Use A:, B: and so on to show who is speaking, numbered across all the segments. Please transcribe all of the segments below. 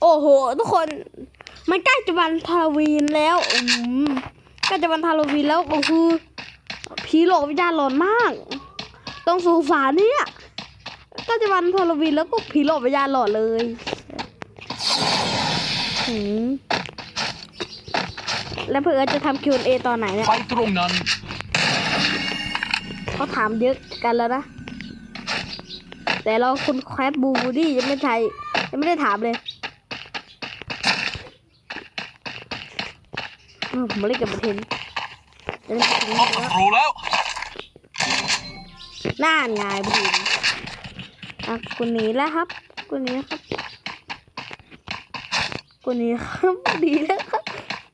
A: โอ้โห ทุกคน มันใกล้จะวันฮาโลวีนแล้วอืมใกล้จะวันฮาโลวีนแล้วก็คือผีหลอกวิญญาณหลอนมาก ต้องสูสารเนี่ยใกล้จะวันฮาโลวีนแล้วก็ผีหลอกวิญญาณหลอนเลยอืมแล้วเพื่อนจะทำ Q&A ตอนไหนเนี่ย
B: ไปตรงนั้น
A: เขาถามเยอะกันแล้วนะ แต่เราคุณแคทบูบูดี้ยังไม่ใช่ยังไม่ได้ถามเลยเออผ มมาเล่นกับประเทนจะเล่นกับประเทน
B: พบศัตรูแล้ว
A: น่านไงประเทนอะคุณหนีแล้วครับคุณหนีครับคุณหนีครับดีแล้วครับ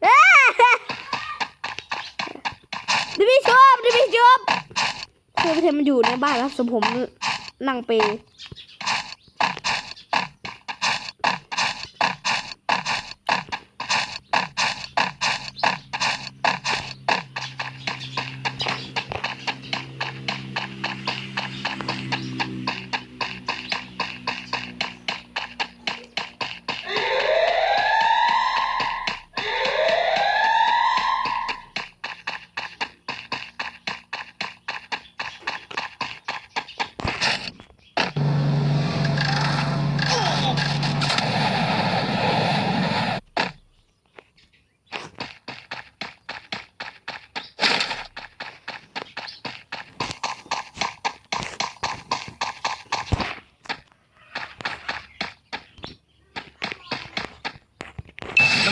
A: เอ้ยดิพี่ชอบดิพี่ชอบคือประเทนมันอยู่ในบ้านแล้วสมผมนั่งเปย์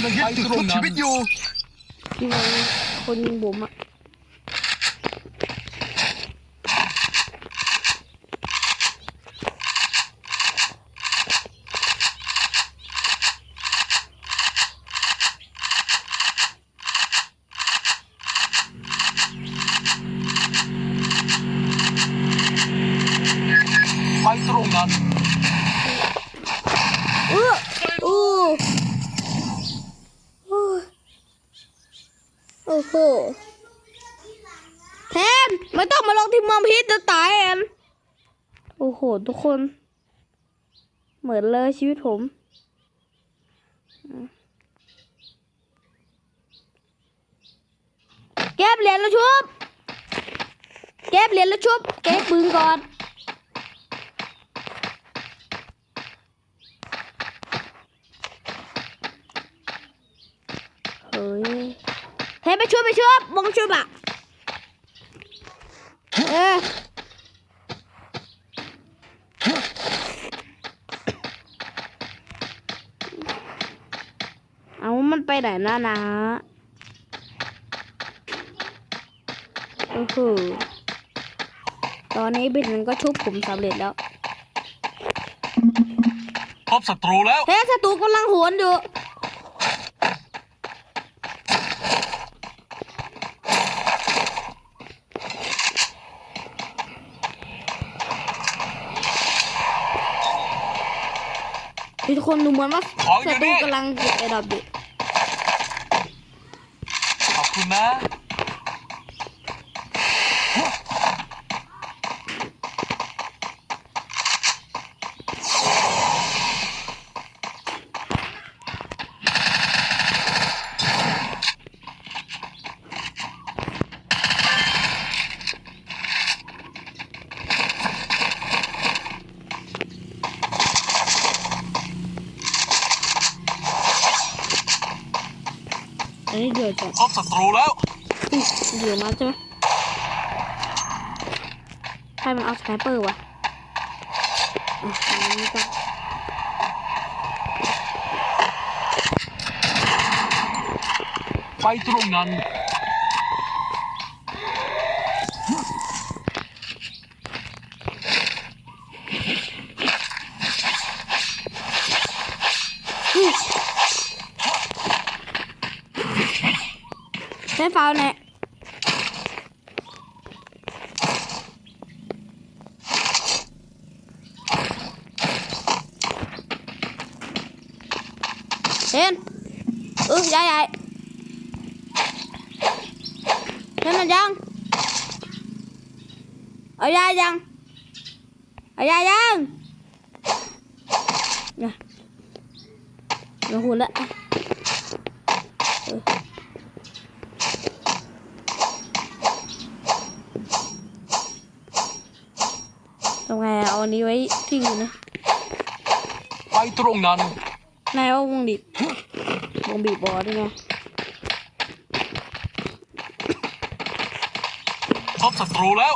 A: ำ
B: ลังยึด
C: ไป
B: จุด
C: ตร
B: ทุ
C: ง
B: บ
C: นั้
B: ชี
C: น
B: วิตอยู่
A: ที่มันคนยิงผมอะ
B: ไปตรงนั้น
A: เอออู้อู้ โอ้แทนไม่ต้องมาลงที่มอมพิษจะตายแอนโอ้โห ทุกคน เหมือนเลยชีวิตผม เก็บเหรียญแล้วชุบ เก็บเหรียญแล้วชุบ เก็บปืนก่อนเฮ้ย เฮ้ยไปช่วยไปช่วยบงช่วยบะเออเอามันไปไหนนะนะโอ้โหตอนนี้บินมันก็ชุบผมสำเร็จแล้ว
B: พบศัตรูแล้ว
A: เฮ้ยศัตรูกำลังหวนอยู่ ทุกคนดูเหมือนว่า
B: ของอยู่
A: ศัตรู
B: นี่
A: กำลังเก็บไอ้ดอกอยู่
B: ขอบคุณนะ
A: อันนี้เดือดจัด
B: พบศัตรูแล้ว
A: อุ๊ยเดือดมากใช่ไหมใครมันเอาสไนเปอร์วะอะอันนี้ก็
B: ไปตรงนั้น
A: ใช้ฟาวเนี่ยเห็นเออใหญ่ใหญ่เห็นมั นยังเอายายังเอายายังเนี่ย มาหุ่นละเออ ทำไงอะเอาอันนี้ไว้ที่อื่นนะ
B: ไปตรงนั้น
A: นายว่าวงบีบวงบีบบอด้วยไง
B: พบศัตรูแล้ว